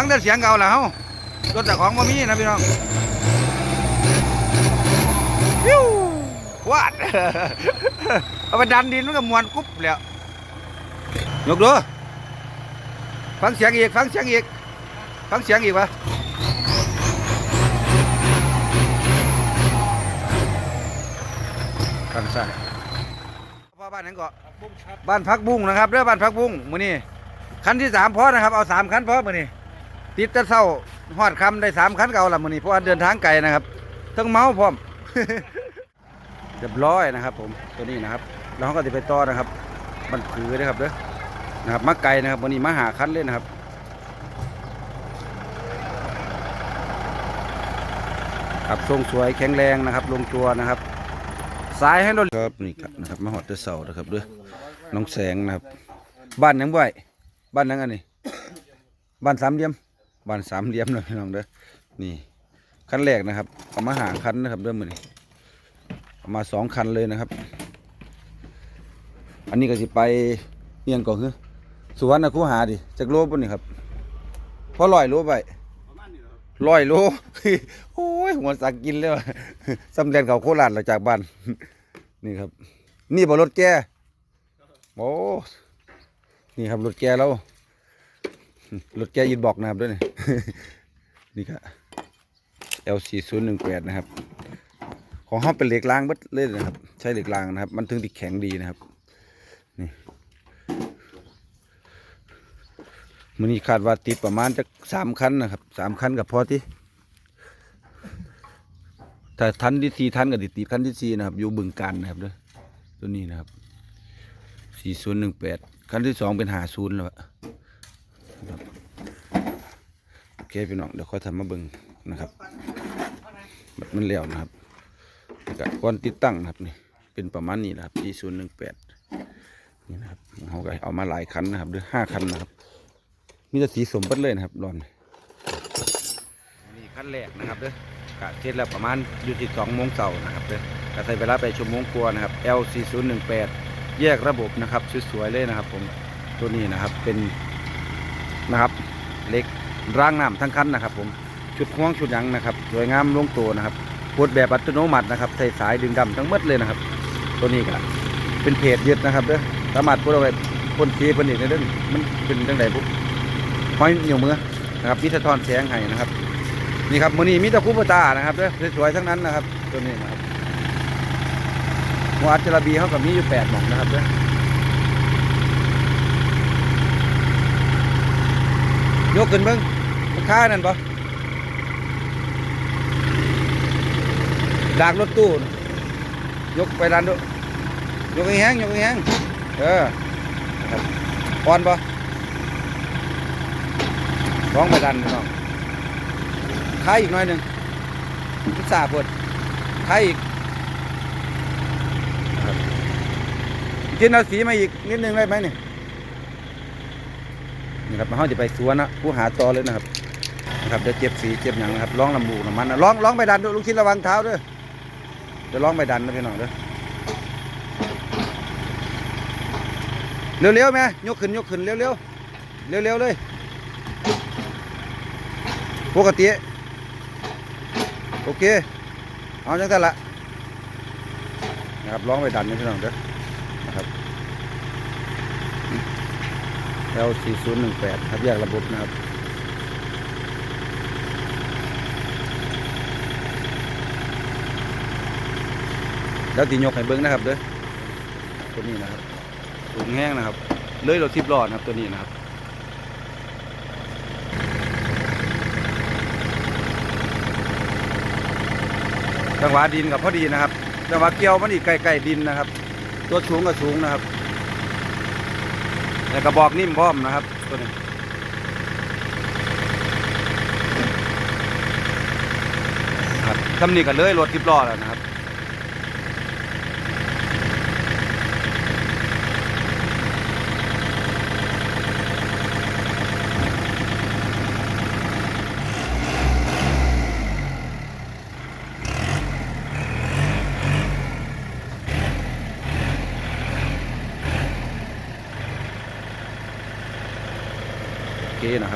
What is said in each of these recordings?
ฟังแต่เสียงเก่าแล้วเฮารถจากของบ่มีนะพี่น้องวิววาดเอาไปดันดินมันก็มวนกุ๊บแล้วยกดูฟังเสียงอีกฟังเสียงอีกฟังเสียงอีกวะข้างซ้ายพ่อบ้านนั้นก็บุ้งครับบ้านพักบุ้งนะครับเด้อบ้านพักบุ้งมื้อนี้คันที่สามพอนะครับเอาสามคันพอมื้อนี้ ติดแตะเศร้าฮอดคำได้สามคันเก่าละมือนี้เพราะว่าเดินทางไกลนะครับทั้งเมาพร้อมเรียบร้อยนะครับ ผมตัวนี้นะครับแล้วเขาก็จะไปต่อนะครับบันผือนะครับเด้อนะครับมาไกลนะครับวันนี้มาหาคันเลยนะครับครับทรงสวยแข็งแรงนะครับ ลงตัวนะครับสายให้รถครับนี่ครับนะครับมาหอดเตอเสานะครับเด้อน้องแสงนะครับ บ้านยังบ่อยบ้านยังอันนี้บ้านสามเหลี่ยม บ้านสามเหลี่ยมเลยพี่น้องเด้อนี่คันแรกนะครับเอามาหาคันนะครับเด้อมือนี้เอามาสองคันเลยนะครับ อันนี้ก็สิไปเอียงก่อนคือสุวรรณคูหาดิจากโลปุ่นนี่ครับพอลอยโลไปประมาณนี้เหรอครับลอยโลโอ้ยหัวสักกินเลยวะสำเร็จเขาโคราชเราจากบ้านนี่ครับ นี่บอรถแกโอ้นี่ครับรถแกเรา รถแกยินบอกนะครับด้วยนี่นี่ครับ LC 0 1 8 นะครับ ของเขาเป็นเหล็กรางเบิดเลยนะครับ ใช้เหล็กรางนะครับ มันถึงที่แข็งดีนะครับนี่มันนี้คาดว่าติดประมาณจะสามคันนะครับสามคันกับพอที่ถ้าทันที่สี่ทันกับติดติดคันที่สี่นะครับ อยู่บึงการนะครับด้อตัวนี้นะครับสี่ศูนย์หนึ่งแปดคันที่สองเป็นหาศูนย์แล้ว เคพี่น้องเดี๋ยวค่อยทำมาเบิ่งนะครับบัดมันเลี้ยวนะครับแล้วก็ก่อนติดตั้งนะครับนี่เป็นประมาณนี้นะครับ G 0 1 8นี่นะครับเขาก็เอามาหลายคันนะครับหรือห้าคันนะครับมีแต่สีสมบัดเลยนะครับรอนนี่คันแรกนะครับเด้อกะเสร็จแล้วประมาณอยู่ที่สองโมงเช้านะครับเด้อกะใช้เวลาไปชั่วโมงกว่านะครับ L 4 0 1 8แยกระบบนะครับสวยๆเลยนะครับ ผมตัวนี้นะครับเป็นนะครับเล็ก ร่างน้ำทั้งคันนะครับ ผมชุดห่วงชุดยังนะครับสวยงามลงตัวนะครับกดแบบอัตโนมัตินะครับใส่สายดึงดำทั้งหมดเลยนะครับ ตัวนี้ก็เป็นเพจยึดนะครับเด้อสามารถพูดเอาไว้พ่นสีพ่นอีกในเรื่องมันเป็นจังไดปุ๊บห้อยเหนียวมือนะครับมีสะท้อนแสงให้นะครับนี่ครับมือนี้มีตะคุปตานะครับเด้อสวยๆทั้งนั้นนะครับ ตัวนี้นะครับหัวอัจฉรบีเขากับมีอยู่แปดหม่องนะครับเด้อยกขึ้นเบิ้ง ค่านั่นปะดากรถตู้ ยกไปดันดูยยกให้แห้งยกให้แห้งเออครับอ่อนปะร้องไปดันพี่น้องท้ายอีกหน่อยหนึ่งพิซซ่าปวดท้ายอีกกินเอาสีมาอีกนิดนึงได้ไหมเนี่ยนี่ครับมาเขาจะไปสวนนะผู้หาต่อเลยนะครับ นะครับเดี๋ยวเจ็บสีเจ็บอย่างนะครับร้องลำบูน้ำมันนะร้องร้องไปดันดูลูกชิ้นระวังเท้าด้วยเดี๋ยวร้องไปดันนะพี่น้องเด้อเร็วๆแม่ยกขึ้นยกขึ้นเร็วๆเร็วๆเลยปกติโอเคเอาจังแต่ละนะครับร้องไปดันนะพี่น้องเด้อนะครับ L 4 0 1 8ครับแยกระบบนะครับ แล้วตียกให้เบิ้งนะครับเด้อตัวนี้นะครับสูงแห้งนะครับ เลยรถทิพย์รอดนะครับตัวนี้นะครับจังหวะดินกับพอดีนะครับจังหวะเกี่ยวมันอีกไกลๆดินนะครับ ตัวสูงกับสูงนะครับแล้วกระบอกนิ่มพร้อมนะครับตัวนี้ครับทำนี่กันเลยรถทิพย์รอดแล้วนะครับ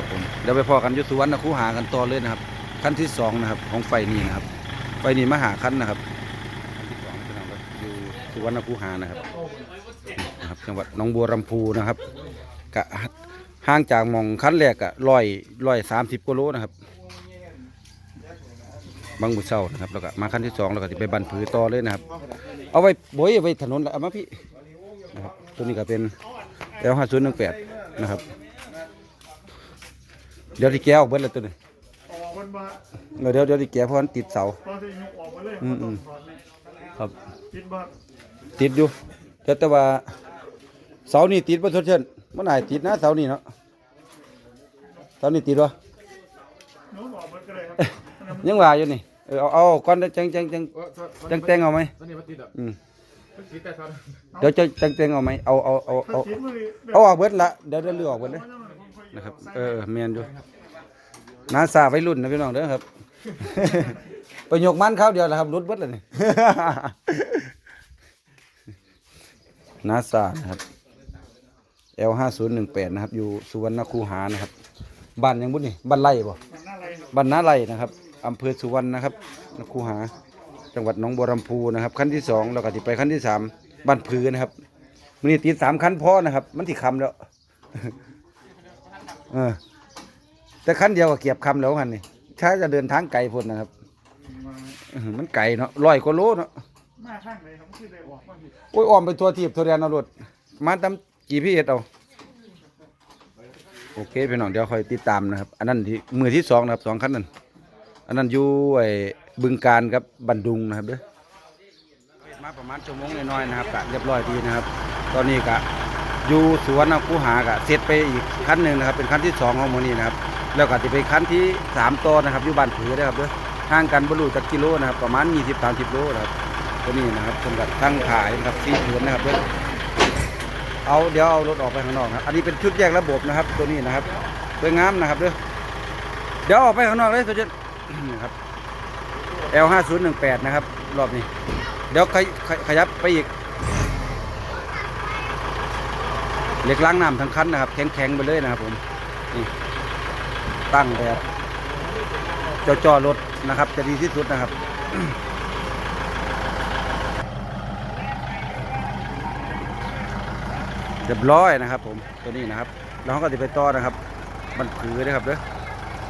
โอ เดี๋ยวไปพอกันยุสุวรรณคูหากันต่อเลยนะครับขั้นที่สองนะครับ ของไฟนี้นะครับ ไฟนี้มหาขั้นนะครับขั้นที่สองพี่น้องครับอยู่สุวรรณคูหานะครับนะครับ จังหวัดหนองบัวลำพูนะครับกะห่างจากมองขั้นแรกอะร้อยร้อยสามสิบกิโลนะครับบางบุเศร้านะครับแล้วก็มาขั้นที่สองแล้วก็จะไปบันผือต่อเลยนะครับ เอาไว้โบยไว้ถนนละเอามาพี่นะครับตัวนี้ก็เป็นเอลห้าศูนย์หนึ่งแปดนะครับ เดี๋ยวที่แกะออกเบิดแล้วตัวนี้ออกมันมาเออเดี๋ยวเดี๋ยวที่แกะเพราะมันติดเสา ตอนที่ยุกออกมาเลยอืมอืมตอนนี้ครับคิดว่าติดอยู่แต่แต่ว่าเสานี่ติดบ่ทดเชิญมันอาจติดนะเสานี่เนาะเสานี่ติดวะยุกออกมันก็เลยครับยังว่าอยู่นี่เออเอาเอาก่อนจังจังจังจังแต่งเอาไหมตอนนี้มันติดอะอืมมันติดแต่ตอนเดี๋ยวจะจังแต่งเอาไหมเอาเอาเอาถ้าเอาคิดว่าเอาออกเบิดละเดี๋ยวเดี๋ยวเลือกออกเบิดเลย นะครับ เออเมียนอยู่นาซาไว้รุ่นนะพี่น้องเด้อครับ ไปยกมันเขาเดียวแหละครับรุดเบิดเลยนี่นาซานะครับ L ห้าศูนย์หนึ่งแปดนะครับ อยู่สุวรรณคูหานะครับบ้านยังบุญนี่บ้านไร่บ่มันน่าอะไรครับบ้านนาไร่นะครับอำเภอสุวรรณนะครับคูหา จังหวัดหนองบัวลำพูนะครับ ขั้นที่สองเราก็จะไปขั้นที่สามบ้านผือนะครับมันนี่ติดสามขั้นพอนะครับ มันที่คำแล้ว เออ แต่ขั้นเดียวก็เกียบคำแล้วคันนี่ถ้าจะเดินทางไกลพ้นนะครับอื้ออมันไกลเนาะร้อยกว่าโลเนาะมาข้างไหนครับคือได้ออกมาผิดโอ้ยอ้อมไปทัวทีบทัวเรียนเอารถมาตามกี่พี่เอ็ดเอาโอเคพี่น้องเดี๋ยวคอยติดตามนะครับ อันนั้นที่มือที่สองนะครับสองขั้นนั้นอันนั้นอยู่ไอ้บึงการกับบันดุงนะครับเด้อมาประมาณชั่วโมงน้อยๆนะครับกะเรียบร้อยดีนะครับ ตอนนี้กะ อยู่สวนคูหากะเสร็จไปอีกขั้นหนึ่งนะครับ เป็นขั้นที่สองของโมนี้นะครับ แล้วก็จะไปขั้นที่สามต่อนะครับอยู่บ้านผือนะครับเด้อห่างกันบรรลุจากกิโลนะครับ ประมาณยี่สิบสามสิบโลนะครับตัวนี้นะครับสำหรับตั้งขายนะครับสีผืนนะครับเด้อเอาเดี๋ยวเอารถออกไปข้างนอกครับอันนี้เป็นชุดแยกระบบนะครับ ตัวนี้นะครับสวยงามนะครับเด้อเดี๋ยวออกไปข้างนอกเลยตัวเจ็ดนะครับ L ห้าศูนย์หนึ่งแปดนะครับ รอบนี้ เดี๋ยวขยับไปอีก เหล็กล้างน้ำทั้งคันนะครับ แข็งๆไปเลยนะครับผมนี่ตั้งแบบจ่อรถนะครับ จะดีที่สุดนะครับเรียบร้อยนะครับ ผมตัวนี้นะครับแล้วเขาก็จะไปต่อนะครับ มันผือนะครับเด้อ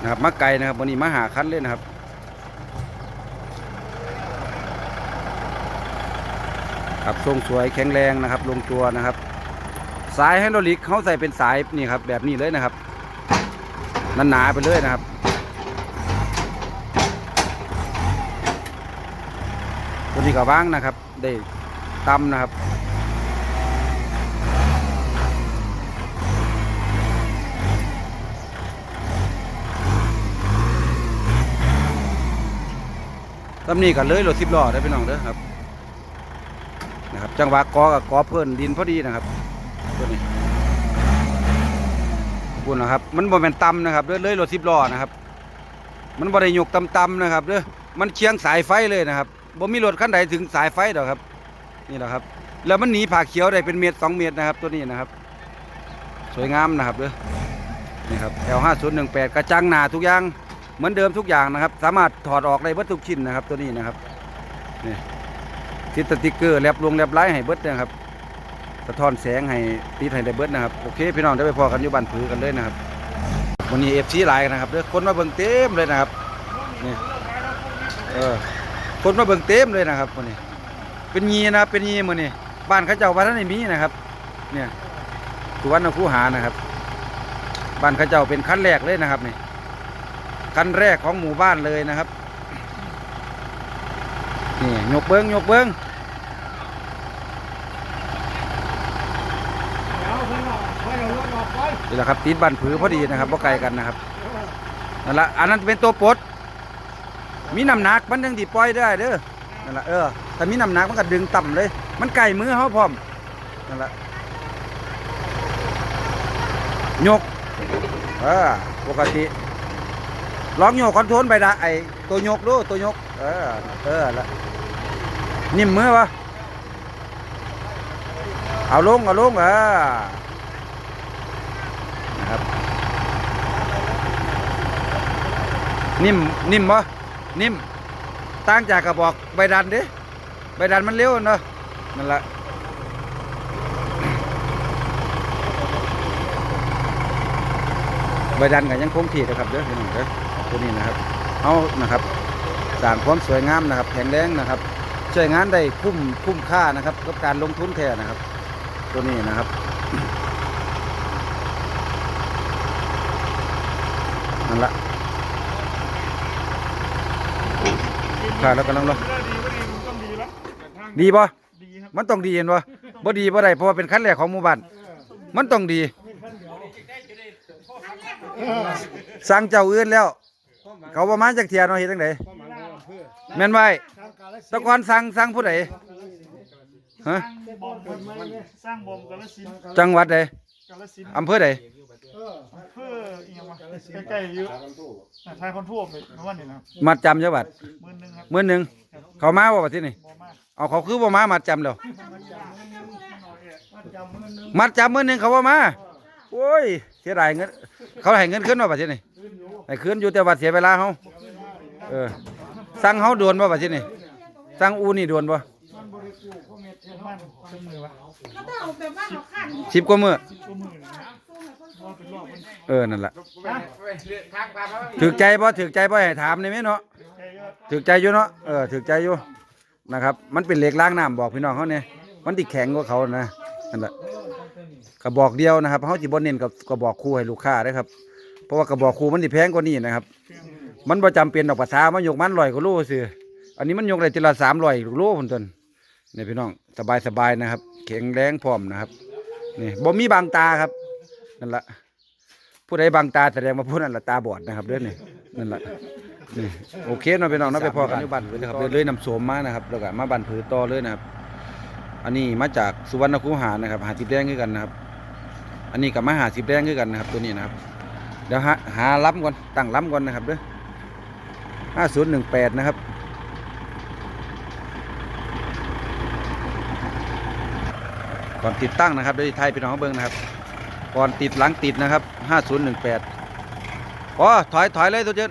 นะครับมาไกลนะครับวันนี้มาหาคันเลยนะครับครับทรงสวยแข็งแรงนะครับ ลงตัวนะครับ สายไฮดรอลิกเขาใส่เป็นสายนี่ครับแบบนี้เลยนะครับนันหนาๆไปเลยนะครับตัวนี้ก็ว่างนะครับ ได้ตำนะครับตำนี้กันเลยรถสิบล้อได้พี่น้องเด้อครับนะครับ จังหวะกอกับกอเพิ่นดินพอดีนะครับ ตัวนี้ขอคุณนะครับ มันบ่แม่นต่ำนะครับเด้อเลยรถสิบล้อนะครับ มันบ่ได้ยกต่ำๆนะครับเด้อมันเชียงสายไฟเลยนะครับบ่มีรถคันใดถึงสายไฟดอกครับ นี่แหละครับ แล้วมันหนีผ่าเขียวได้เป็นเมตรสองเมตรนะครับ ตัวนี้นะครับ สวยงามนะครับเด้อนี่ครับ L5018 กระจังหนาทุกอย่างเหมือนเดิมทุกอย่างนะครับ สามารถถอดออกได้เบิดทุกชิ้นนะครับ ตัวนี้นะครับนี่ติดสติกเกอร์แลบลงแลบไลท์ให้เบิดนะครับะท้อนแสงให้ติดให้ได้เบิดนะครับโอเคพี่น้องได้ไปพอกันอยู่บ้านผือกันเลยนะครับวันนี้เอฟซีหลายนะครับเด้อคนมาเบิ่งเต็มเลยนะครับนี่เออคนมาเบิ่งเต็มเลยนะครับวันนี้ เป็นยีนะเป็นยีมือนี่บ้านเขาเจ้าบ้านนั้นมีนะครับ เนี่ยสุวรรณคูหานะครับ บ้านเขาเจ้าเป็นขั้นแรกเลยนะครับนี่คันแรกของหมู่บ้านเลยนะครับนี่ยกเบิ้งยกเบิ้ง เอาเพิ่งออกไปเอารถออกไป นี่แหละครับติดบ้านผือพอดีนะครับบ่ไกลกันนะครับนั่นละอันนั้นเป็นตัวปดมีน้ำหนักมันยังดีปล่อยได้เด้อนั่นละเออถ้ามีน้ำหนักมันก็ดึงต่ำเลย มันไก่มือเขาพร้อมนั่นละยกเออปกติลองโยกคอนโทรลไปละไอตัวยกดูตัวยก เออเออละนิ่มมือวะเอาลงเอาลงเออนะครับ นิ่มนิ่มบ่นิ่มต่างจากกระบอกใบดันเด้ใบดันมันเร็วเนาะนั่นละใบดันก็ยังคงที่นะครับเด้อพี่น้องเด้อตัวนี้นะครับเอานะครับสร้างความสวยงามนะครับแข็งแรงนะครับช่วยงานได้คุ้มคุ้มค่านะครับกับการลงทุนแท้นะครับ ตัวนี้นะครับนั่นละ ขาดแล้วกำลังรอดีก็ดีมันต้องดีแล้วแต่ทางดีป่ะดีครับมันต้องดีเห็นป่ะบ่ดีบ่ได้เพราะว่าเป็นขั้นแรกของหมู่บ้านมันต้องดี สั่งเจ้าอื่นแล้ว เขาประมาณจากเทียเนาะเฮ็ดจังไดแม่นไว้แตะกอนสั่งสั่งผู้ใดฮะสร้างบอมสร้างบอมกาลสินธุ์จังหวัดใด กาลสินธุ์อำเภอใดเพื่ออีกอย่างวะใกล้ๆอยู่อ่าทายคนทั่วไปเมื่อวันนี้นะครับมัดจำจังหวัดหมื่นหนึ่งครับมื้อหนึงเขามาบ่บัดทีนี่บอมากเอาเขาคือบ่มามัดจำแล้วจำหมื่นหนึ่งมัดจำมื้อหนึงเขาบ่มาโอ้ยเสียดายเงินเขาให้เงินขึ้นบ่บัดทีนี่ให้คืนอยู่แต่ว่าเสียเวลาเฮาเออสั่งเฮาด่วนบ่บัดทีนี่สั่งอูนี่ด่วนบ่มันบริกูก็เม็ ดเท่ามันเป็นมือวะก็ต้องเอาแบบว่าเราขั้นสิบกว่ามื้อตัวมือนะรอเป็นรอบมันเออนั่นล่ะถึกใจบ่ถึกใจบ่ให้ถามได้ไหมเนาะแค่ก็ถึกใจอยู่เนาะเออถึกใจอยู่นะครับ มันเป็นเหล็กล้างน้ำบอกพี่น้องเขาเนี่ยมันติแข็งกว่าเขานะนั่นแหละกระบอกเดียวนะครับเขาจิบเน้นกับกระบอกคู่ให้ลูกค้าได้อครับ เพราะว่ากระบอกคู่มันติแพงกว่านี้นะครับ มันประจำเป็นดอกภาษามันยกมันลอยกว่าโลซื้ออันนี้มันยกได้ทีละสามลอยโลคนต้น นี่พี่น้องสบายสบายนะครับแข็งแรงพร้อมนะครับนี่บ่มีบางตาครับนั่นแหละผู้ใดบางตาแสดงว่าผู้นั้นละตาบอดนะครับเด้อนี่นั่นแหละนี่โอเคเนาะพี่น้องเนาะไปพอกันบ้านผือเลยครับเลยนำโสมมานะครับแล้วก็มาบ้านผือต่อเลยนะครับ อันนี้มาจากสุวรรณคูหานะครับ หาสิบแดงคือกันนะครับ อันนี้กับมาหาสิบแดงคือกันนะครับ ตัวนี้นะครับเดี๋ยวหาหาล้ำก่อนตั้งล้ำก่อนนะครับเด้อห้าศูนย์หนึ่งแปดนะครับ ก่อนติดตั้งนะครับดี๋ยไทยพี่น้องเบิ้งนะครับ ก่อนติดหลังติดนะครับห้าศูนย์หนึ่งแปดพอถอยถอยเลยตัวเจน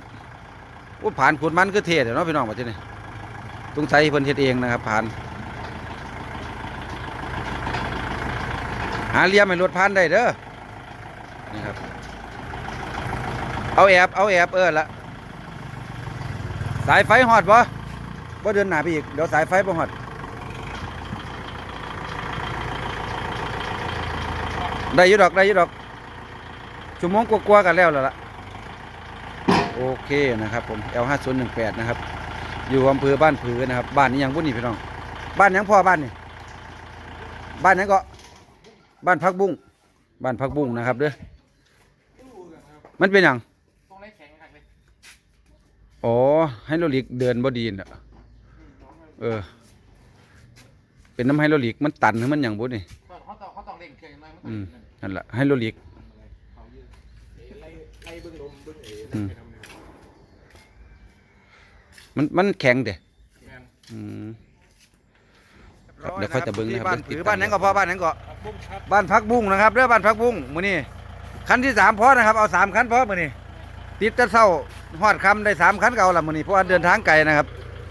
โอ้ผ่านขุดมันคือเทศเนาะพี่น้องมาที่นี่ต้องใช้เพิ่นเฮ็ดเองนะครับผ่าน หาเลี่ยมให้รถผ่านได้เด้อนี่ครับเอาแอบเอาแอบเออละสายไฟหอดบ่บ่เดินหน้าไปอีกเดี๋ยวสายไฟบ่หอด ได้อยู่ดอกได้อยู่ดอกชั่วโมงกว่าๆกันแล้วล่ะล่ะโอเคนะครับผม L 5 0 1 8 นะครับ อยู่อำเภอบ้านผือนะครับ บ้านนี้ยังบุญนี่พี่น้อง บ้านหยังพ่อบ้านนี่บ้านหยังก็ บ้านพักบุ้งบ้านพักบุ้งนะครับเด้อมันเป็นหยังอ๋อให้โรลิกเดินบ่ดีน่ะเออ เป็นน้ำให้โรลิกมันตันหรือมันหยังบุนี่เขาต้องเขาต้องเร่งเครื่องหน่อยมันอืม นั่นแหละให้โรลิกไล่เบิ้งลมเบิ้งเอ๋อืมมันมันแข็งเด้แม่นอืมครับเดี๋ยวค่อยจะเบิ้งนะครับบ้านผือบ้านนั้นก็พอบ้านนั้นก็บ้านพักบุ้งนะครับเด้อบ้านพักบุ้งมื้อนี้คันที่สามพอนะครับเอาสามคันพอมื้อนี้ติดแตะเศร้าฮอดคำได้สามคันเก่าละมื้อนี้เพราะว่าเดินทางไกลนะครับ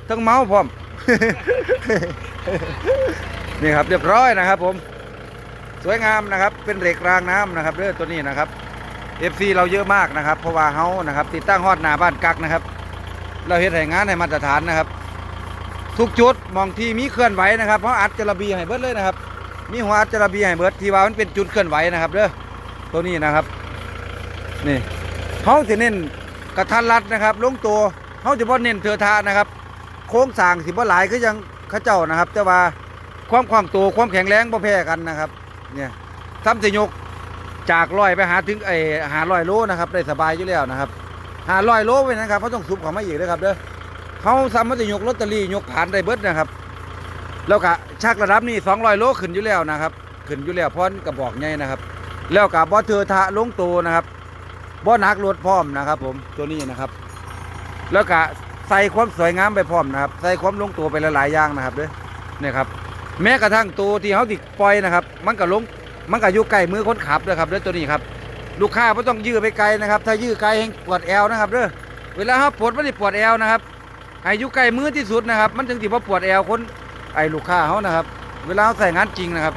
ทั้งเมาพร้อมนี่ครับเรียบร้อยนะครับผม สวยงามนะครับเป็นเหล็กรางน้ำนะครับเด้อตัวนี้นะครับ FC เราเยอะมากนะครับ เพราะว่าเฮานะครับ ติดตั้งฮอดหน้าบ้านกักนะครับ เราเฮ็ดให้งานให้มาตรฐานนะครับ ทุกจุดมองที่มีเคลื่อนไหวนะครับเพราะอัดจระบีให้เบิดเลยนะครับ มีหัวอัดจระบีให้เบิดที่ว่ามันเป็นจุดเคลื่อนไหวนะครับเด้อตัวนี้นะครับนี่เขาจะเน้นกระทันรัดนะครับ ลงตัวเขาจะบ่เน้นเถือทานะครับ โค้งสางสิบ่หลายคือยังข้าเจ้านะครับ แต่ว่าความคล่องตัวความแข็งแรงบ่แพ้กันนะครับ เนี่ยซ้ำสิยกจากร้อยไปหาถึงไอหาร้อยโลนะครับ ได้สบายอยู่แล้วนะครับหาร้อยโลไปนะครับเขาต้องซุบเขามาอีกนะครับเด้อเขาสามารถจะยกลอตเตอรี่ยกผ่านได้เบิดนะครับ แล้วก็ชักระดับนี้200โลขึ้นอยู่แล้วนะครับ ขึ้นอยู่แล้วพราะกระบอกใหญ่นะครับ แล้วก็บ่เทือทะลงตัวนะครับบ่หนักรถพร้อมนะครับ ผมตัวนี้นะครับ แล้วก็ใส่ความสวยงามไปพร้อมนะครับ ใส่ความลงตัวไปหลายๆอย่างนะครับเด้อเนี่ยครับ แม้กระทั่งตัวที่เขาติดปล่อยนะครับ มันก็ลงมันก็อยู่ใกล้มือคนขับเลยครับเด้อตัวนี้ครับ ลูกค้าไม่ต้องยื้อไปไกลนะครับ ถ้ายื้อไกลแห่งปวดแอวนะครับเด้อเวลาเขาปวดมันสิปวดแอวนะครับให้อยู่ใกล้มือที่สุดนะครับ มันถึงสิบ่ปวดแอวคนไอ้ลูกค้าเขานะครับ เวลาเขาใส่งานจริงนะครับ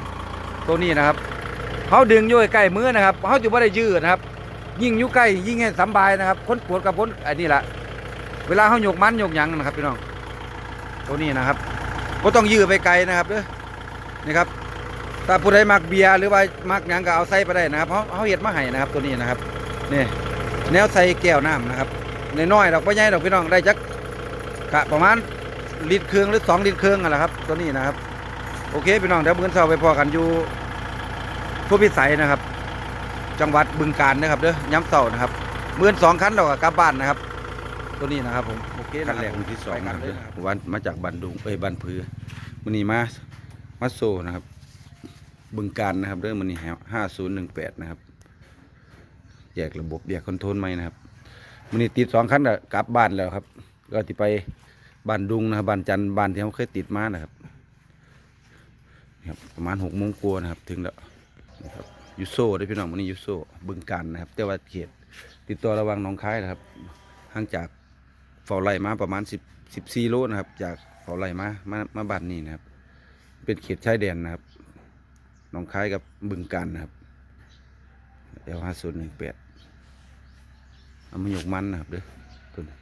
ตัวนี้นะครับเขาดึงอยู่ใกล้มือนะครับเขาจะไม่ได้ยืดนะครับ ยิ่งอยู่ใกล้ยิ่งให้สบายนะครับคนปวดกับคนไอ้นี่แหละเวลาเขาโยกมันโยกหยังนะครับพี่น้องตัวนี้นะครับ ก็ต้องยืดไปไกลนะครับเด้อนี่ครับถ้าผู้ใดมักเบียร์หรือว่ามักยังก็เอาใส่ไปได้นะครับเขาเขาเห็ดมาให้นะครับตัวนี้นะครับนี่แนวใส่แก้วน้ำนะครับน้อยๆดอกไม่ใหญ่ดอกพี่น้องได้จักกะประมาณลิตรครึ่องหรือสองลิตรครึ่องนั่นแหละครับ ตัวนี้นะครับ โอเคพี่น้องเดี๋ยวมื้อเช้าไปพอกันอยู่ผู้พิสัยนะครับ จังหวัดบึงกาฬนะครับเด้อย้ำเสานะครับเมื่อสองคันเราก็กลับบ้านนะครับ ตัวนี้นะครับผม โอเคคันแรกคนที่สองนะครับเด้อวันมาจากบันดุงเอ้ยบันพือมันนี้มามาโซนะครับบึงการนะครับเด้อมันนี้ห้าศูนย์หนึ่งแปดนะครับแยกระบบแยกคอนโทรลไหมนะครับมันนี้ติดสองคันก็กลับบ้านแล้วครับ ก็ที่ไปบ้านดุงนะครับบ้านจันทร์บ้านที่เขาเคยติดมานะครับครับประมาณหกโมงกว่านะครับ ถึงแล้วนะครับยูโซ่ได้อพี่น้องวันนี้ยูโซ่บึงการนะครับ แต่ว่าเขตติดต่อระหวังหน้องคายนะครับห่างจาก เฝ้าไร่มาประมาณสิบสิบสี่โลนะครับ จากเฝ้าไร่มามามาบ้านนี้นะครับ เป็นเขตชายแดนนะครับหน้องคายกับบึงการนะครับเอลห้าศูนย์หนึ่งแปดเอามาหยกมันนะครับเด้อตัวนี้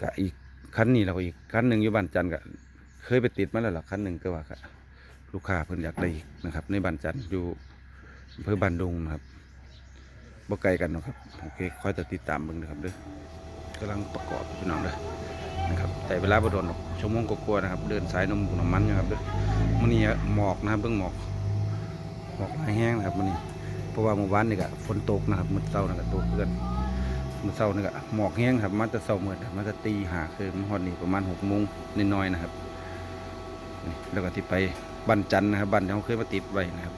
ก็อีกคันนี้เราก็อีกคันหนึ่งอยู่บ้านจันทร์ก็เคยไปติดมาแล้วล่ะคันหนึ่งก็ว่าก็ลูกค้าเพิ่นอยากได้อีกนะครับ ในบ้านจันทร์อยู่อำเภอบ้านดุงนะครับ บ่ไกลกันหรอกครับโอเคคอยจะติดตามเบิ่งนะครับเด้อกำลังประกอบพี่น้องเด้อนะครับแต่เวลาบ่โดนชั่วโมงกว่าๆนะครับ เดินสายนมบุน้ำมันอยู่ครับเด้อมื้อนี้หมอกนะครับเบิ่งหมอกหมอกแห้งนะครับมื้อนี้เพราะว่าเมื่อวานนี่ก็ฝนตกนะครับมื้อเช้านี่ก็ตกเพื่อนมื่อเช้านี่ก็หมอกแห้งครับมันจะเช้าเมื่อมันจะตีหาคือมันฮอดนี่ประมาณหกโมงน้อยๆนะครับ แล้วก็ที่ไปบันจันนะครับบันที่เขาเคยมาติดไว้นะครับ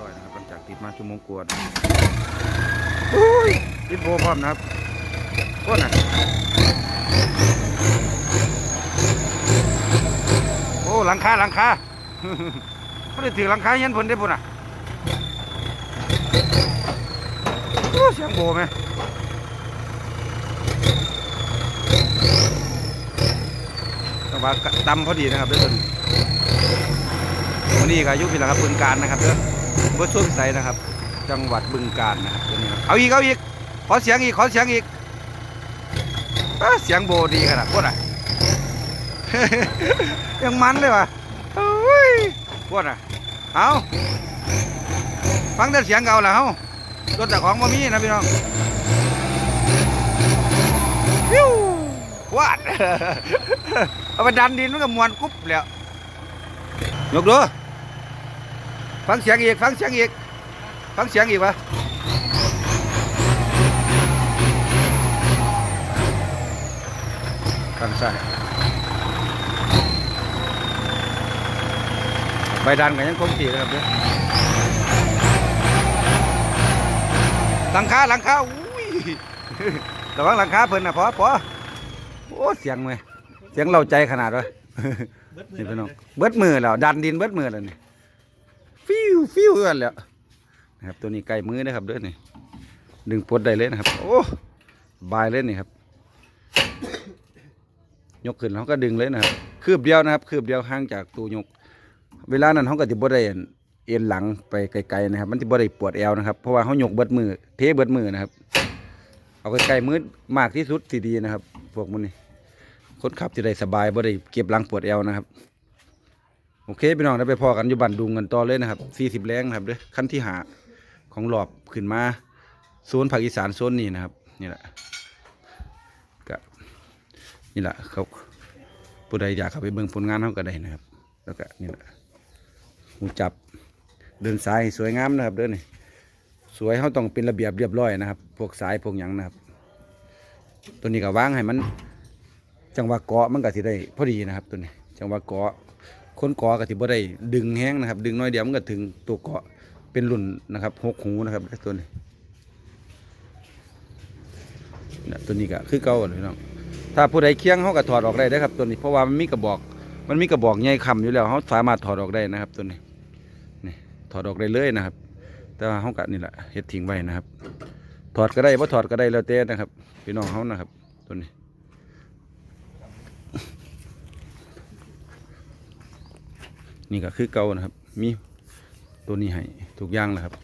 ร้อยนะครับหลังจาก ติดมาชั่วโมงกว่าโอ้ยติดโบพร้อมนะครับโคตรนะโอ้หลังคาหลังคาเขาได้ถือหลังคาเย็นผลได้ปุ่นอะโอ้เสียงโบไหมแต่ว่าดำพอดีนะครับเด้อนวันนี้ก็ยุพิลาครับบึงการนะครับเด้อเบอร์ช่วงใสนะครับ จังหวัดบึงการนะครับตัวนี้ครับเอาอีกเอาอีกขอเสียงอีกขอเสียงอีกเสียงโบดีขนาดพวกน่ะยังมันเลยวะพวกน่ะเอาฟังแต่เสียงเก่าแล้วรถจากของมามีนะพี่น้องฟิววาดเอาไปดันดินมันก็มวนกุ๊บแล้วยกดู ฟังเสียงอีก ฟังเสียงอีก ฟังเสียงอีกวะฟังซ้ายใบดันก็ยังคงตีนะครับเด้อหลังคาหลังคาอุ้ยระวังหลังคาเพิ่นนะพอพอโอ้เสียงเว้ยเสียงเราใจขนาดวะนี่พี่น้องเบิดมือแล้วดันดินเบิดมือแล้วนี่ ฟิวฟิวเอื้อนแล้วนะครับตัวนี้ใกล้มือนะครับเด้อนี่ดึงปลดได้เลยนะครับ โอ้บายเลยนี่ครับ ยกขึ้นเขาก็ดึงเลยนะครับคืบเดียวนะครับคืบเดียวห่างจากตัวยก เวลานั้นเขาก็จะบ่ได้เอ็นหลังไปไกลๆนะครับ มันจะบ่ได้ปวดแอวนะครับ เพราะว่าเขายกเบิดมือ เทเบิดมือนะครับ เอาไกลๆมือมากที่สุดที่ดีนะครับ พวกมันนี่คนขับจะได้สบายบ่ได้เก็บหลังปวดแอวนะครับ เคพี่น้องได้ไปพอกันอยู่บันดุงกันต่อเลยนะครับ40แรงนะครับเด้อขั้นที่หาของหลอบขึ้นมาโซนภาคอีสานโซนนี้นะครับนี่แหละก็นี่แหละเขาผู้ใดอยากเข้าไปเบิ่งผลงานเขาก็ได้นะครับ แล้วก็นี่แหละหูจับเดินสายสวยงามนะครับเด้อนี่สวยเขาต้องเป็นระเบียบเรียบร้อยนะครับ พวกสายพวกหยังนะครับ ตัวนี้ก็วางให้มัน จังหวะเกาะมันก็สิได้พอดีนะครับตัวนี้ จังหวะเกาะ คนเกาะก็สิบ่ได้ดึงแห้งนะครับ ดึงน้อยเดียวมันก็ถึงตัวเกาะเป็นรุ่นนะครับหกหูนะครับตัวนี้ตัวนี้ก็คือเก่าเลยน้องถ้าผู้ใดเคียงเขาก็ถอดออกได้นะครับ ตัวนี้เพราะว่ามันมีกระบอก มันมีกระบอกใหญ่คำอยู่แล้วเขาสามารถถอดออกได้นะครับ ตัวนี้นี่ถอดออกได้เลยนะครับ แต่ว่าเขาก็นี่แหละเฮ็ดทิ้งไว้นะครับ ถอดก็ได้เพราะถอดก็ได้แล้วแต่นะครับพี่น้องเขานะครับ ตัวนี้ นี่ก็คือเก่านะครับ มีตัวนี้ให้ทุกอย่างแหละครับ